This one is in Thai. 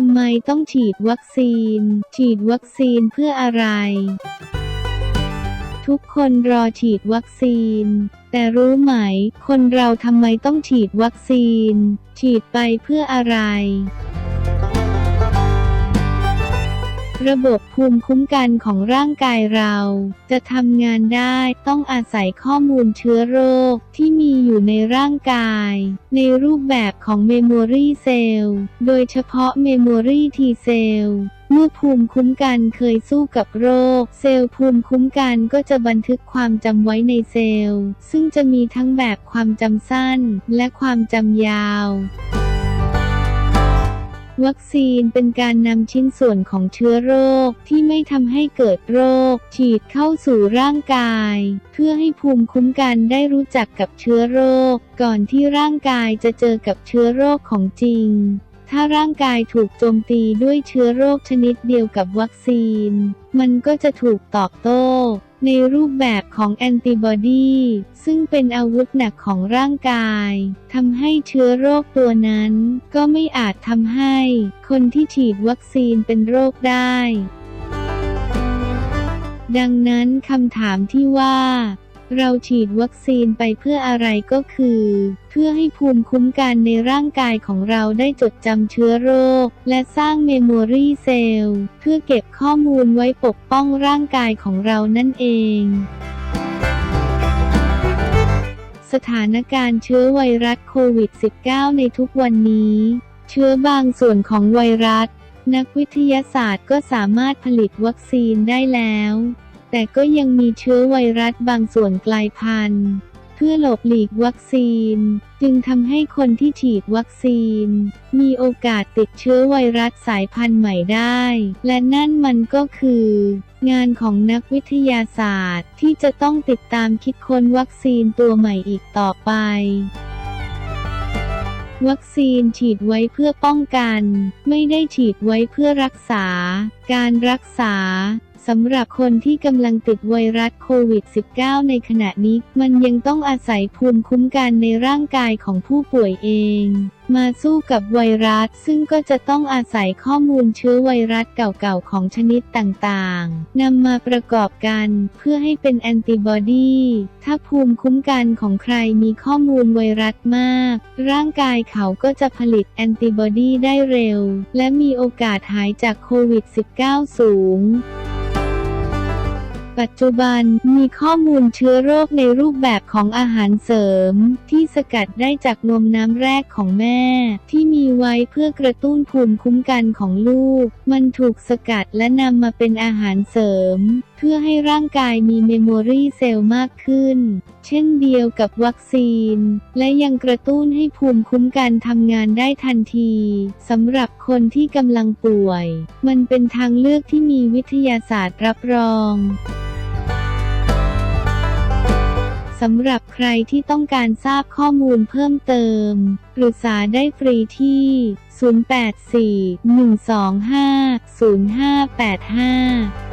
ทำไมต้องฉีดวัคซีน ฉีดวัคซีนเพื่ออะไร ทุกคนรอฉีดวัคซีน แต่รู้ไหม คนเราทำไมต้องฉีดวัคซีน ฉีดไปเพื่ออะไร ระบบภูมิคุ้มกันของร่างกายเรา จะทำงานได้ต้องอาศัยข้อมูลเชื้อโรคที่มีอยู่ในร่างกาย ในรูปแบบของเมมโมรีเซลล์โดยเฉพาะเมมโมรีทีเซลล์เมื่อภูมิคุ้มกันเคยสู้กับโรค เซลล์ภูมิคุ้มกันก็จะบันทึกความจำไว้ในเซลล์ ซึ่งจะมีทั้งแบบความจำสั้นและความจำยาว วัคซีนเป็นการนำชิ้นส่วนของเชื้อโรคที่ไม่ทำให้เกิดโรค ฉีดเข้าสู่ร่างกาย เพื่อให้ภูมิคุ้มกันได้รู้จักกับเชื้อโรค ก่อนที่ร่างกายจะเจอกับเชื้อโรคของจริง ถ้าร่างกายถูกโจมตีด้วยเชื้อโรคชนิดเดียวกับวัคซีน มันก็จะถูกตอบโต้ ในรูปแบบของแอนติบอดีซึ่งเป็นอาวุธหนักของร่างกายทำให้เชื้อโรคตัวนั้น ก็ไม่อาจทำให้ คนที่ฉีดวัคซีนเป็นโรคได้ ดังนั้นคำถามที่ว่า เราฉีดวัคซีนไปเพื่ออะไรก็คือ เพื่อให้ภูมิคุ้มกันในร่างกายของเราได้จดจำเชื้อโรค และสร้างเมมโมรีเซลล์เพื่อเก็บข้อมูลไว้ปกป้องร่างกายของเรานั่นเองสถานการณ์เชื้อไวรัสโควิด -19 ในทุกวันนี้ เชื้อบางส่วนของไวรัส นักวิทยาศาสตร์ก็สามารถผลิตวัคซีนได้แล้ว แต่ก็ยังมีเชื้อไวรัสบางส่วนกลายพันธุ์ เพื่อหลบหลีกวัคซีน จึงทำให้คนที่ฉีดวัคซีน มีโอกาสติดเชื้อไวรัสสายพันธุ์ใหม่ได้ และนั่นมันก็คือ งานของนักวิทยาศาสตร์ ที่จะต้องติดตามคิดค้นวัคซีนตัวใหม่อีกต่อไปวัคซีนฉีดไว้เพื่อป้องกัน ไม่ได้ฉีดไว้เพื่อรักษา การรักษา สำหรับคนที่กำลังติดไวรัสโควิด -19 ในขณะนี้มันยังต้องอาศัยภูมิคุ้มกันในร่างกายของผู้ป่วยเอง มาสู้กับไวรัสซึ่งก็จะต้องอาศัยข้อมูลเชื้อไวรัสเก่าๆ ของชนิดต่างๆนำมาประกอบกันเพื่อให้เป็นแอนติบอดีถ้าภูมิคุ้มกันของใครมีข้อมูลไวรัสมาก ร่างกายเขาก็จะผลิตแอนติบอดีได้เร็ว และมีโอกาสหายจากโควิด -19 สูง ปัจจุบันมีข้อมูลเชื้อโรคในรูปแบบของอาหารเสริม ที่สกัดได้จากนมน้ำแรกของแม่ ที่มีไว้เพื่อกระตุ้นภูมิคุ้มกันของลูก มันถูกสกัดและนำมาเป็นอาหารเสริม เพื่อให้ร่างกายมีเมมโมรีเซลล์มากขึ้น เช่นเดียวกับวัคซีน และยังกระตุ้นให้ภูมิคุ้มกันทำงานได้ทันทีสำหรับคนที่กำลังป่วย มันเป็นทางเลือกที่มีวิทยาศาสตร์รับรอง สำหรับใครที่ต้องการทราบข้อมูลเพิ่มเติม ปรึกษาได้ฟรีที่ 084 125 0585